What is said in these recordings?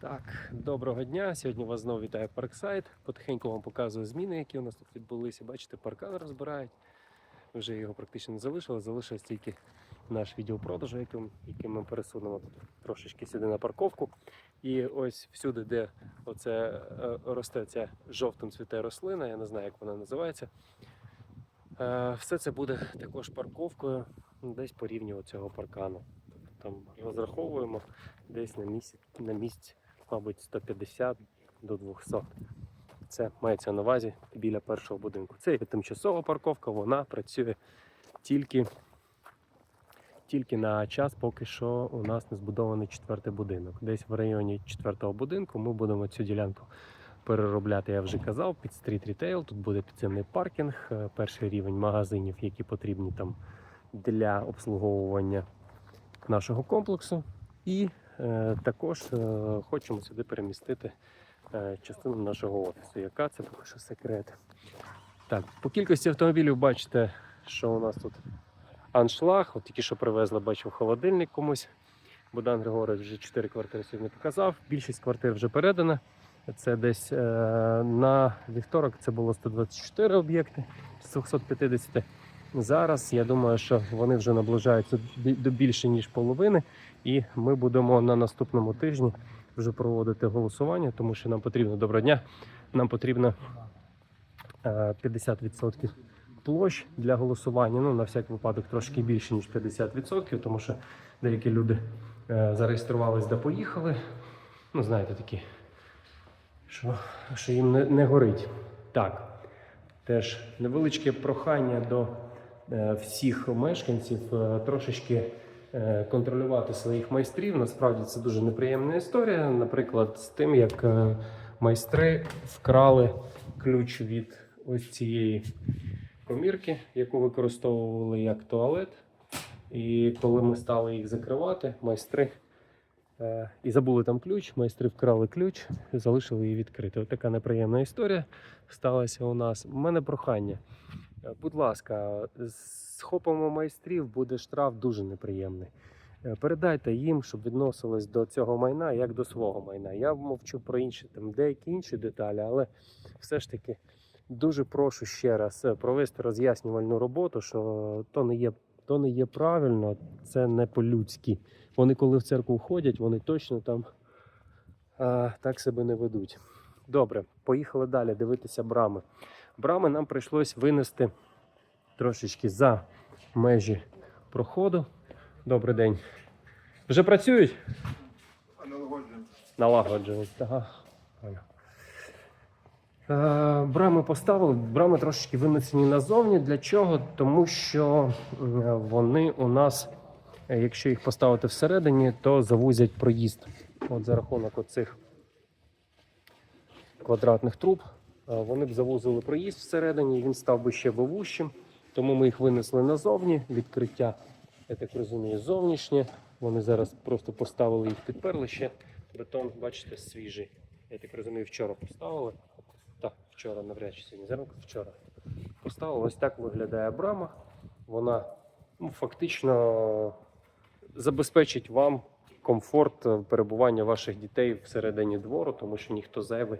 Так, доброго дня. Сьогодні вас знову вітає Парксайд. Потихеньку вам показую зміни, які у нас тут відбулися. Бачите, паркан розбирають. Вже його практично не залишилось. Залишилось тільки наш відділ яким, яким ми пересунемо тут трошечки сюди на парковку. І ось всюди, де оце е, росте ця жовтим цвіте рослина, я не знаю, як вона називається. е, Все це буде також парковкою десь по рівню цього паркану. Там розраховуємо десь на місяць на місць, мабуть, 150 до 200. Це мається на увазі біля першого будинку. Це є тимчасова парковка, вона працює тільки, тільки на час, поки що у нас не збудований четвертий будинок. Десь в районі четвертого будинку ми будемо цю ділянку переробляти. Я вже казав, під стріт рітейл. Тут буде підземний паркінг, е, перший рівень магазинів, які потрібні там для обслуговування нашого комплексу. І також е, хочемо сюди перемістити е, частину нашого офісу. Яка це поки що секрет. Так, по кількості автомобілів бачите, що у нас тут аншлаг. От тільки що привезли, бачив холодильник комусь. Богдан Григорович вже 4 квартири сьогодні показав. Більшість квартир вже передана. Це десь е, на вівторок це було 124 об'єкти з 250. Зараз я думаю, що вони вже наближаються до більше ніж половини, і ми будемо на наступному тижні вже проводити голосування, тому що нам потрібно доброго дня. Нам потрібно е, 50% площ для голосування. Ну на всяк випадок трошки більше ніж 50%, тому що деякі люди е, зареєструвались да поїхали. Ну, знаєте, такі, що, що їм не, не горить. Так. Теж невеличке прохання до е, всіх мешканців е, трошечки е, контролювати своїх майстрів. Насправді це дуже неприємна історія. Наприклад, з тим, як е, майстри вкрали ключ від ось цієї комірки, яку використовували як туалет. І коли ми стали їх закривати, майстри е, і забули там ключ, майстри вкрали ключ, залишили її відкрити. Ось така неприємна історія сталася у нас. У мене прохання. Е, Будь ласка, з схопимо майстрів, буде штраф дуже неприємний. Е, Передайте їм, щоб відносились до цього майна як до свого майна. Я мовчу про інші там деякі інші деталі, але все ж таки дуже прошу ще раз е, провести роз'яснювальну роботу, що то не є, то не є правильно, це не по-людськи. Вони, коли в церкву ходять, вони точно там а, так себе не ведуть. Добре, поїхали далі дивитися брами. Брами нам прийшлось винести трошечки за межі проходу. Добрий день. Вже працюють? Налагоджують. Ага. Е, Брами поставили, брами трошечки винесені назовні. Для чого? Тому що вони у нас, е, якщо їх поставити всередині, то завузять проїзд. От за рахунок оцих квадратних труб. Е, Вони б завузили проїзд всередині, він став би ще вовущим. Тому ми їх винесли назовні. Відкриття, я так розумію, зовнішнє. Вони зараз просто поставили їх, підперли ще. Бетон, бачите, свіжий. Я так розумію, вчора поставили. Так, вчора, навряд чи сьогодні зранку, вчора. Поставили. Ось так виглядає брама. Вона ну, фактично забезпечить вам комфорт е, перебування ваших дітей всередині двору, тому що ніхто зайвий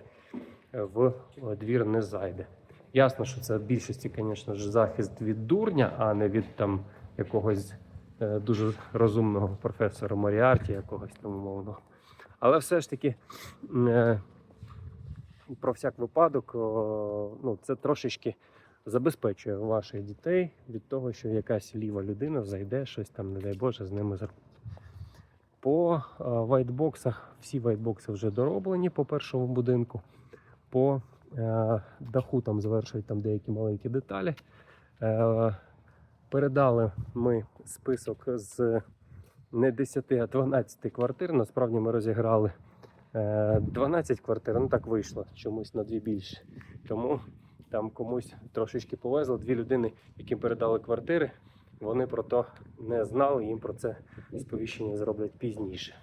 в е, двір не зайде. Ясно, що це в більшості, звісно ж, захист від дурня, а не від там якогось е, дуже розумного професора Моріарті, якогось там умовного. Але все ж таки, е, про всяк випадок, ну, це трошечки забезпечує ваших дітей від того, що якась ліва людина зайде, щось там, не дай Боже, з ними зробить. По вайтбоксах, всі вайтбокси вже дороблені по першому будинку. По е, даху там завершують там деякі маленькі деталі. Е, передали ми список з не 10, а 12 квартир. Насправді ми розіграли е, 12 квартир. Ну так вийшло чомусь на дві більше. Тому там комусь трошечки повезло. Дві людини, яким передали квартири, вони про то не знали, їм про це сповіщення зроблять пізніше.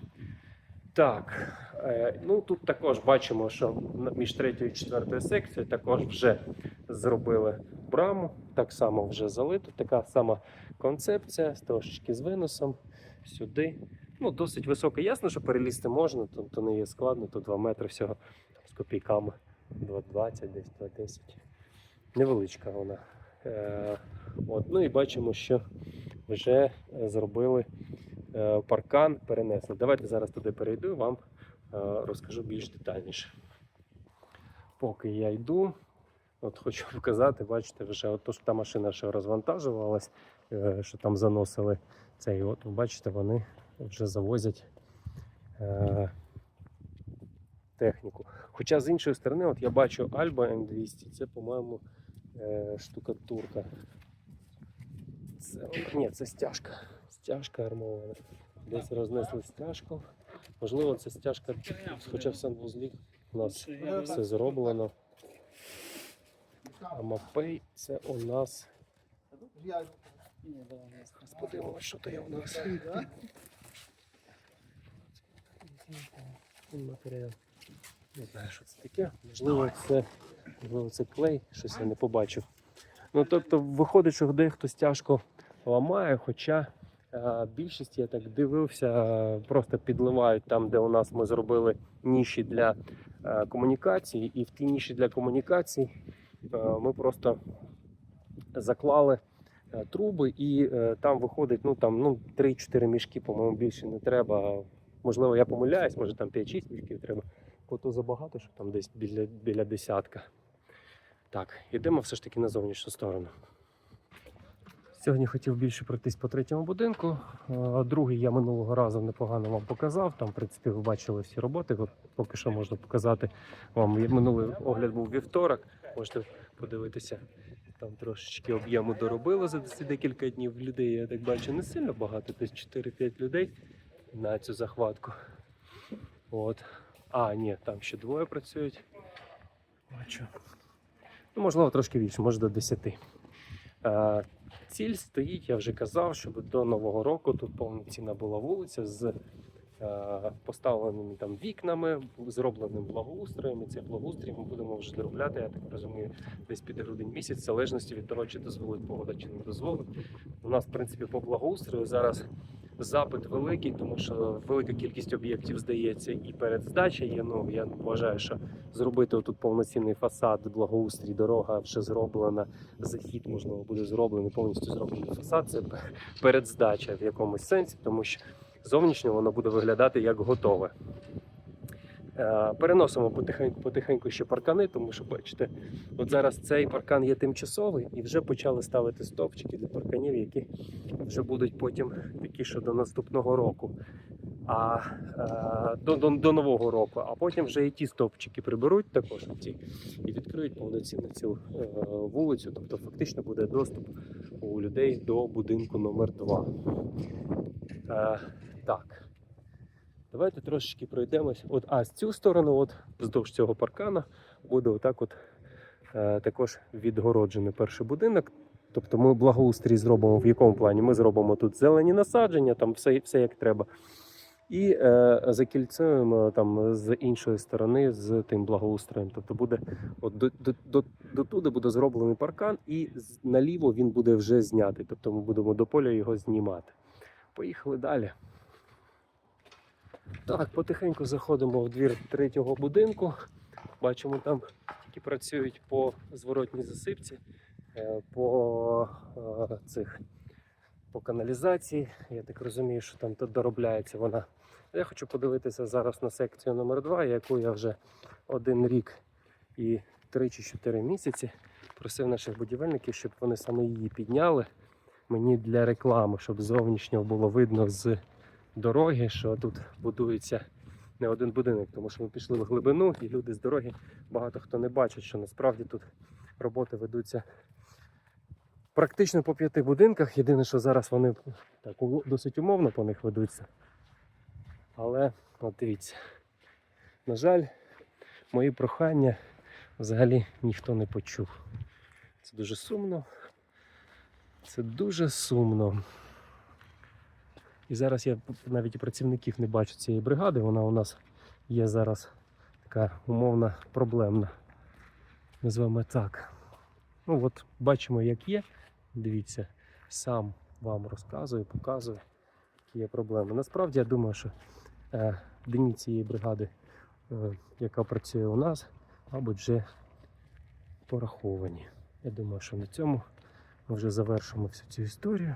Так, е, ну тут також бачимо, що між третьою і четвертою секцією також вже зробили браму, так само вже залито, така сама концепція, трошечки з виносом сюди Ну, досить висока. Ясно, що перелізти можна, то, то не є складно, то 2 метри всього з копійками. 2,20, десь 2,10. Невеличка вона. Е, от. Ну і бачимо, що вже зробили паркан, перенесли. Давайте зараз туди перейду, і вам е, розкажу більш детальніше. Поки я йду, от хочу показати, бачите, вже от то, що та машина що розвантажувалась, е, що там заносили цей. От, бачите, вони вже завозять е, техніку. Хоча з іншої сторони, от я бачу Альба М200, це, по-моєму, е, штукатурка. Це, ні, це стяжка. Стяжка армована. Десь рознесли стяжку. Можливо, це стяжка, хоча в санвузлі у нас все зроблено. А мапей це у нас. Зараз подивимося, що то є у нас. Матеріал. Не знаю, що це таке. Можливо, це, можливо, це клей, щось я не побачив. Ну, тобто, виходить, що дехто стяжко ламає, хоча більшість, я так дивився, е, просто підливають там, де у нас ми зробили ніші для е, комунікацій, і в ті ніші для комунікацій е, ми просто заклали е, труби, і е, там виходить ну, там, ну, 3-4 мішки, по-моєму, більше не треба. Можливо, я помиляюсь, може там 5-6 мішків треба. Бо то забагато, що там десь біля, біля десятка. Так, йдемо все ж таки на зовнішню сторону. Сьогодні хотів більше пройтись по третьому будинку. Е, Другий я минулого разу непогано вам показав. Там, в принципі, ви бачили всі роботи. Поки що можна показати вам. Минулий огляд був вівторок. Можете подивитися. Там трошечки об'єму доробили за декілька днів. Людей, я так бачу, не сильно багато, десь 4-5 людей на цю захватку. От. А, ні, там ще двоє працюють. Бачу. Ну, можливо, трошки більше, може до 10. Ціль стоїть, я вже казав, щоб до Нового року тут повноцінна була вулиця з е, поставленими там вікнами, зробленим благоустроєм. І цей благоустрій ми будемо вже доробляти, я так розумію, десь під грудень місяць, в залежності від того, чи дозволить погода, чи не дозволить. У нас, в принципі, по благоустрою зараз запит великий, тому що велика кількість об'єктів здається і перед здачею є. Ну я вважаю, що зробити тут повноцінний фасад, благоустрій, дорога вже зроблена. Захід можливо буде зроблений, повністю зроблений фасад. Це передздача в якомусь сенсі, тому що зовнішньо воно буде виглядати як готове. Е, Переносимо потихеньку, потихеньку ще паркани, тому що бачите, от зараз цей паркан є тимчасовий, і вже почали ставити стовпчики для парканів, які вже будуть потім такі, що до наступного року. А е, до, до, до нового року, а потім вже і ті стовпчики приберуть також ті, і відкриють повноцінно цю е, вулицю. Тобто фактично буде доступ у людей до будинку номер 2 Е, так. Давайте трошечки пройдемось. От, а з цю сторону, от вздовж цього паркана, буде отак от е, також відгороджений перший будинок. Тобто ми благоустрій зробимо в якому плані? Ми зробимо тут зелені насадження, там все, все як треба. І е, закільцюємо там з іншої сторони з тим благоустроєм. Тобто буде от до, до, до, до туди буде зроблений паркан, і наліво він буде вже знятий. Тобто ми будемо до поля його знімати. Поїхали далі. Так, потихеньку заходимо в двір третього будинку. Бачимо, там які працюють по зворотній засипці, е, по е, цих по каналізації. Я так розумію, що там доробляється вона. Я хочу подивитися зараз на секцію номер 2 яку я вже один рік і 3 чи 4 місяці просив наших будівельників, щоб вони саме її підняли мені для реклами, щоб зовнішньо було видно з дороги, що тут будується не один будинок, тому що ми пішли в глибину, і люди з дороги багато хто не бачить, що насправді тут роботи ведуться практично по п'яти будинках. Єдине, що зараз вони так досить умовно по них ведуться. Але от дивіться, на жаль, мої прохання взагалі ніхто не почув. Це дуже сумно. Це дуже сумно. І зараз я навіть і працівників не бачу цієї бригади. Вона у нас є зараз така умовна проблемна. Назвемо так. Ну от бачимо, як є. Дивіться, сам вам розказую, показую, є проблеми. Насправді я думаю, що е, дні цієї бригади, е, яка працює у нас, мабуть, вже пораховані. Я думаю, що на цьому ми вже завершимо всю цю історію.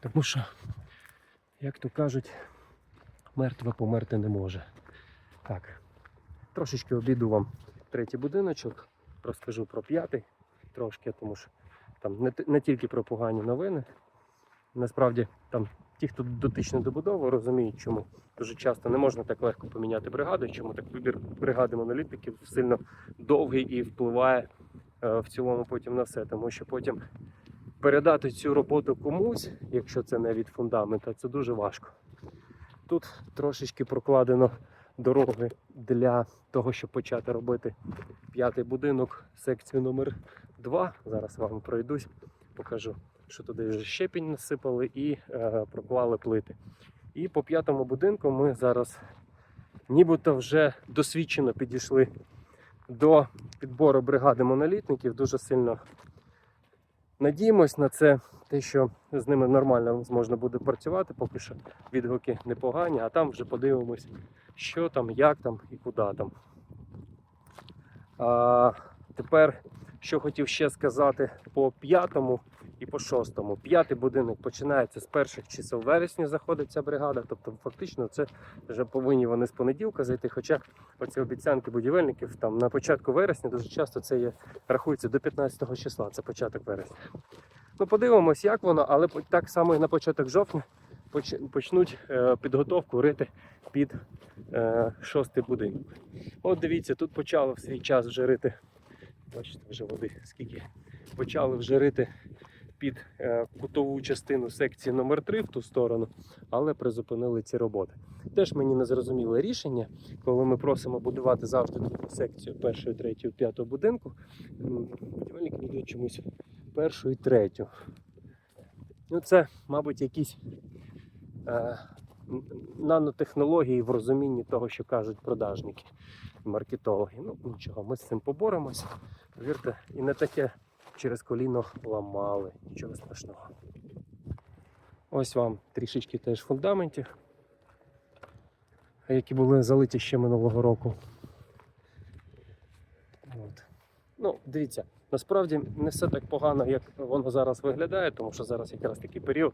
Тому що, як то кажуть, мертве померти не може. Так, трошечки обіду вам третій будиночок, розкажу про п'ятий трошки, тому що там не, не тільки про погані новини. Насправді, там ті, хто дотичний до будови, розуміють, чому дуже часто не можна так легко поміняти бригаду, чому так вибір бригади монолітників сильно довгий і впливає е, в цілому потім на все. Тому що потім передати цю роботу комусь, якщо це не від фундамента, це дуже важко. Тут трошечки прокладено дороги для того, щоб почати робити п'ятий будинок, секцію номер 2. Зараз вам пройдусь, покажу, що туди вже щепінь насипали і е, проклали плити. І по п'ятому будинку ми зараз нібито вже досвідчено підійшли до підбору бригади монолітників. Дуже сильно надіємось на це, те, що з ними нормально можна буде працювати, поки що відгуки непогані, а там вже подивимось, що там, як там і куди там. А, тепер, що хотів ще сказати по п'ятому і по шостому. П'ятий будинок починається з перших чисел вересня, заходить ця бригада. Тобто, фактично, це вже повинні вони з понеділка зайти. Хоча оці обіцянки будівельників там на початку вересня дуже часто це є, рахується до 15 числа, це початок вересня. Ну, подивимось, як воно, але так само і на початок жовтня почнуть е, підготовку рити під е, шостий будинок. От дивіться, тут почали в свій час вже рити. Бачите, вже води скільки. Почали вже рити під е, кутову частину секції номер 3 в ту сторону, але призупинили ці роботи. Теж мені не зрозуміле рішення, коли ми просимо будувати завжди другу секцію першої, третьої, п'ятого будинку. Будівельники будують чомусь першу і третю. Ну, це, мабуть, якісь е, нанотехнології в розумінні того, що кажуть продажники, маркетологи. Ну, нічого, ми з цим поборемось. Повірте, і не таке через коліно ламали. Нічого страшного. Ось вам трішечки теж фундаментів, які були залиті ще минулого року. От. Ну, дивіться, насправді не все так погано, як воно зараз виглядає, тому що зараз якраз такий період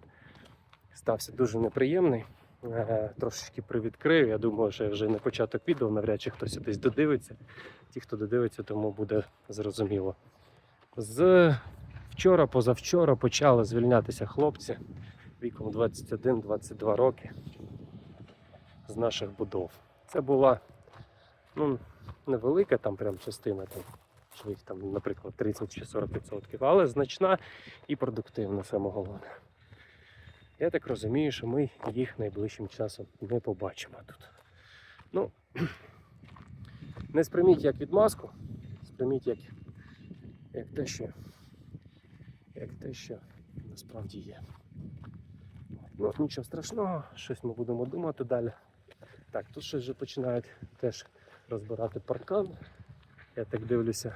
стався дуже неприємний. Е, Трошечки привідкрив. Я думаю, що вже не початок відео, навряд чи хтось десь додивиться. Ті, хто додивиться, тому буде зрозуміло. З вчора, позавчора почали звільнятися хлопці віком 21-22 роки з наших будов. Це була ну, невелика там прям частина, там, що їх там, наприклад, 30 чи 40%, але значна і продуктивна саме головне. Я так розумію, що ми їх найближчим часом не побачимо тут. Ну, не сприйміть як відмазку, сприйміть як, як те, що, як те, що насправді є. Ну, нічого страшного, щось ми будемо думати далі. Так, тут щось вже починають теж розбирати паркан. Я так дивлюся,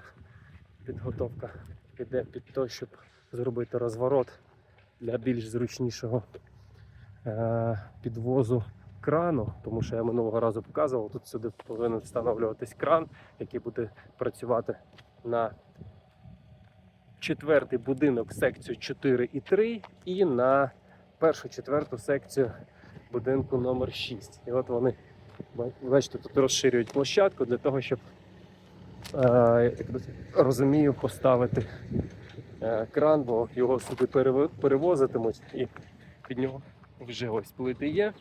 підготовка йде під те, щоб зробити розворот для більш зручнішого е, підвозу крану, тому що я минулого разу показував, тут сюди повинен встановлюватись кран, який буде працювати на четвертий будинок секцію 4 і 3 і на першу четверту секцію будинку номер 6. І от вони, бачите, тут розширюють площадку для того, щоб е, розумію, поставити е, кран, бо його сюди перевозитимуть і під нього вже ось плити є.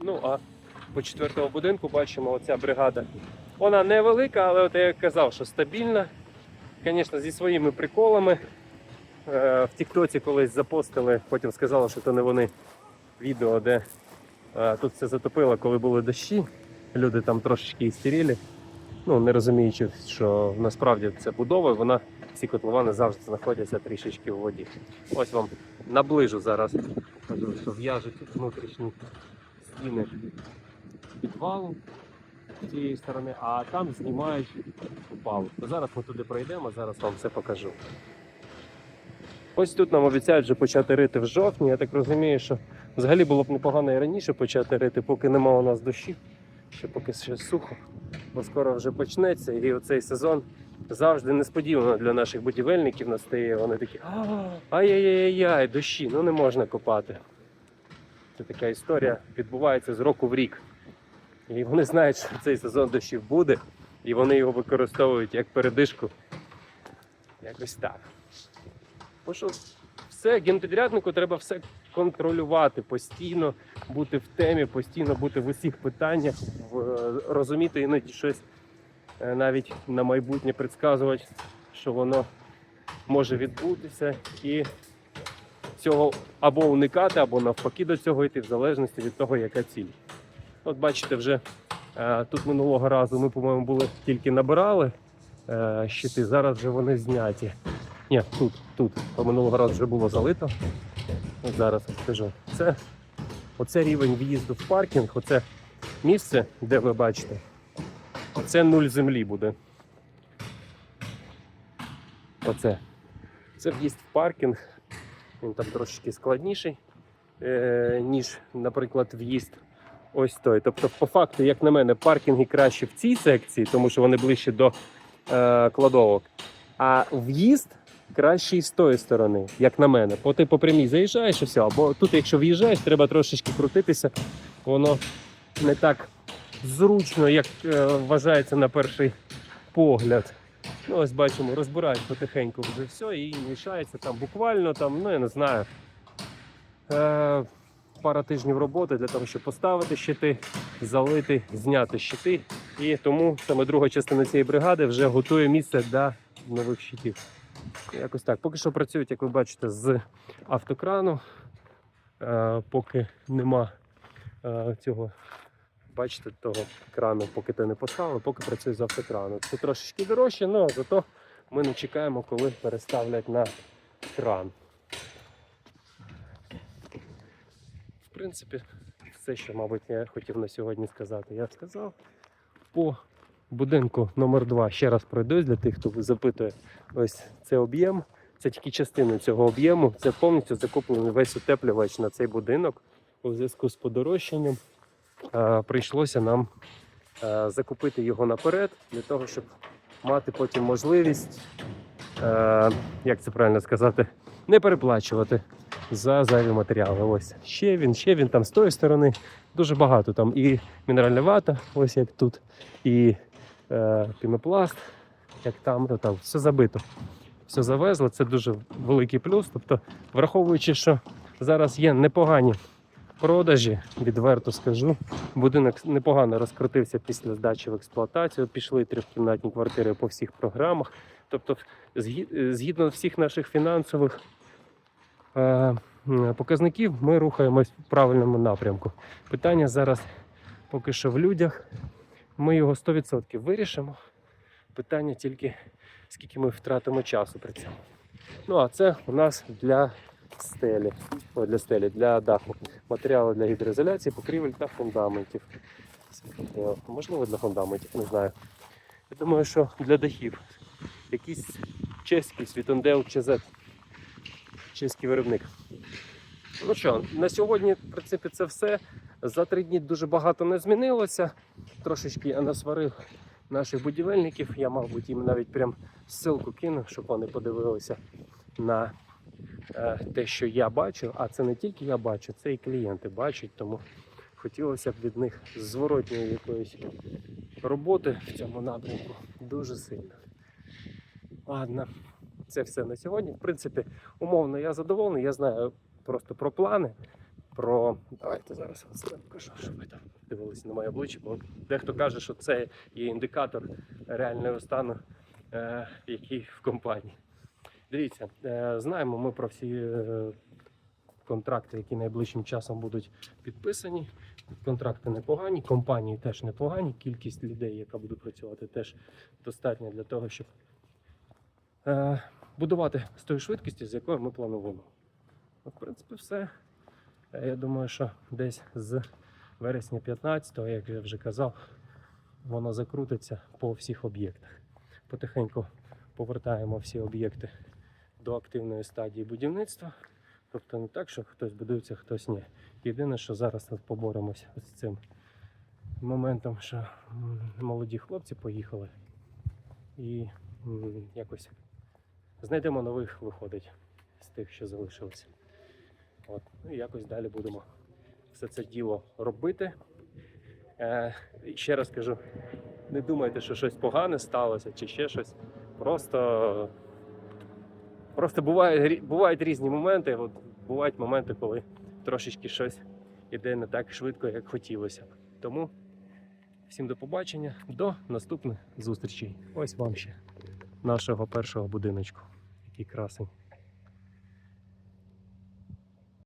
Ну а по четвертому будинку бачимо оця бригада. Вона невелика, але от я казав, що стабільна. Звісно, зі своїми приколами. Е, В Тіктоці колись запостили, потім сказали, що це не вони відео, де е, тут все затопило, коли були дощі. Люди там трошечки істерілі. Ну, не розуміючи, що насправді це будова, вона ці котловани завжди знаходяться трішечки в воді. Ось вам наближу зараз. Що в'яжуть внутрішні стіни підвалу з цієї сторони, а там знімають упалу. Зараз ми туди пройдемо, зараз вам все покажу. Ось тут нам обіцяють вже почати рити в жовтні. Я так розумію, що Взагалі було б непогано і раніше почати рити, поки нема у нас дощів, ще поки ще сухо, бо скоро вже почнеться. І оцей сезон завжди несподівано для наших будівельників настає. Вони такі ай-яй-яй-яй, дощі, ну не можна копати. Це така історія відбувається з року в рік. І вони знають, що цей сезон дощів буде, і вони його використовують як передишку. Якось так. Бо що все, генпідряднику треба все контролювати, постійно бути в темі, постійно бути в усіх питаннях, е, розуміти іноді щось е, навіть на майбутнє предсказувати, що воно може відбутися, і цього або уникати, або навпаки до цього йти, в залежності від того, яка ціль. От бачите, вже е, тут минулого разу ми, по-моєму, були тільки набирали е, щити, зараз вже вони зняті. Ні, тут, тут. По минулого разу вже було залито. От зараз скажу. Це оце рівень в'їзду в паркінг, оце місце, де ви бачите. Оце нуль землі буде. Оце. Це в'їзд в паркінг. Він там трошечки складніший, е, ніж, наприклад, в'їзд ось той. Тобто, по факту, як на мене, паркінги краще в цій секції, тому що вони ближче до е, кладовок. А в'їзд кращий з тої сторони, як на мене. Бо ти по прямій заїжджаєш і все. Бо тут, якщо в'їжджаєш, треба трошечки крутитися. Воно не так зручно, як е, вважається на перший погляд. Ну, ось бачимо, розбирають потихеньку вже все і мішається там буквально там, ну я не знаю. Е, пара тижнів роботи для того, щоб поставити щити, залити, зняти щити. І тому саме друга частина цієї бригади вже готує місце для нових щитів. Якось так. Поки що працюють, як ви бачите, з автокрану. Е, поки нема е, цього, бачите, того крану, поки ти не поставив, поки працює з автокрану. Це трошечки дорожче, але зато ми не чекаємо, коли переставлять на кран. В принципі, все, що, мабуть, я хотів на сьогодні сказати, я сказав. По будинку номер 2 ще раз пройдусь для тих, хто запитує. Ось це об'єм. Це тільки частина цього об'єму. Це повністю закуплений весь утеплювач на цей будинок. У зв'язку з подорожчанням е, прийшлося нам е, закупити його наперед для того, щоб мати потім можливість, е, як це правильно сказати, не переплачувати за зайві матеріали. Ось ще він, ще він там з тої сторони. Дуже багато там і мінеральна вата, ось як тут, і е, пінопласт, як там, ну, там все забито. Все завезли, це дуже великий плюс. Тобто, враховуючи, що зараз є непогані продажі, відверто скажу. Будинок непогано розкрутився після здачі в експлуатацію. Пішли трьохкімнатні квартири по всіх програмах. Тобто, згідно всіх наших фінансових е, показників, ми рухаємось в правильному напрямку. Питання зараз поки що в людях. Ми його 100% вирішимо. Питання тільки скільки ми втратимо часу при цьому. Ну а це у нас для стелі, О, для стелі, для даху. Матеріали для гідроізоляції, покрівель та фундаментів. Е, Можливо, для фундаментів, не знаю. Я думаю, що для дахів. Якийсь чеський Світондел ЧЗ. Чеський виробник. Ну що, на сьогодні, в принципі, це все. За три дні дуже багато не змінилося. Трошечки я насварив наших будівельників. Я, мабуть, їм навіть прям ссылку кину, щоб вони подивилися на е, те, що я бачу. А це не тільки я бачу, це і клієнти бачать. Тому хотілося б від них зворотньої якоїсь роботи в цьому напрямку дуже сильно. Ладно, це все на сьогодні. В принципі, умовно я задоволений. Я знаю просто про плани. Про давайте зараз це покажу, щоб ви там дивилися на моє обличчя, бо дехто каже, що це є індикатор реального стану, е, який в компанії. Дивіться, е, знаємо ми про всі е, контракти, які найближчим часом будуть підписані. Контракти непогані, компанії теж непогані. Кількість людей, яка буде працювати, теж достатня для того, щоб е, будувати з тою швидкістю, з якою ми плануємо. Ну, В принципі, все. Е, Я думаю, що десь з вересня 15-го, як я вже казав, воно закрутиться по всіх об'єктах. Потихеньку повертаємо всі об'єкти до активної стадії будівництва. Тобто не так, що хтось будується, хтось ні. Єдине, що зараз поборемося з цим моментом, що молоді хлопці поїхали і якось знайдемо нових виходить з тих, що залишилися. От. Ну і якось далі будемо все це діло робити. Е, ще раз кажу, не думайте, що щось погане сталося чи ще щось. Просто, просто бувають, бувають різні моменти. От, бувають моменти, коли трошечки щось іде не так швидко, як хотілося. Тому всім до побачення, до наступних зустрічей. Ось вам ще нашого першого будиночку. Який красень.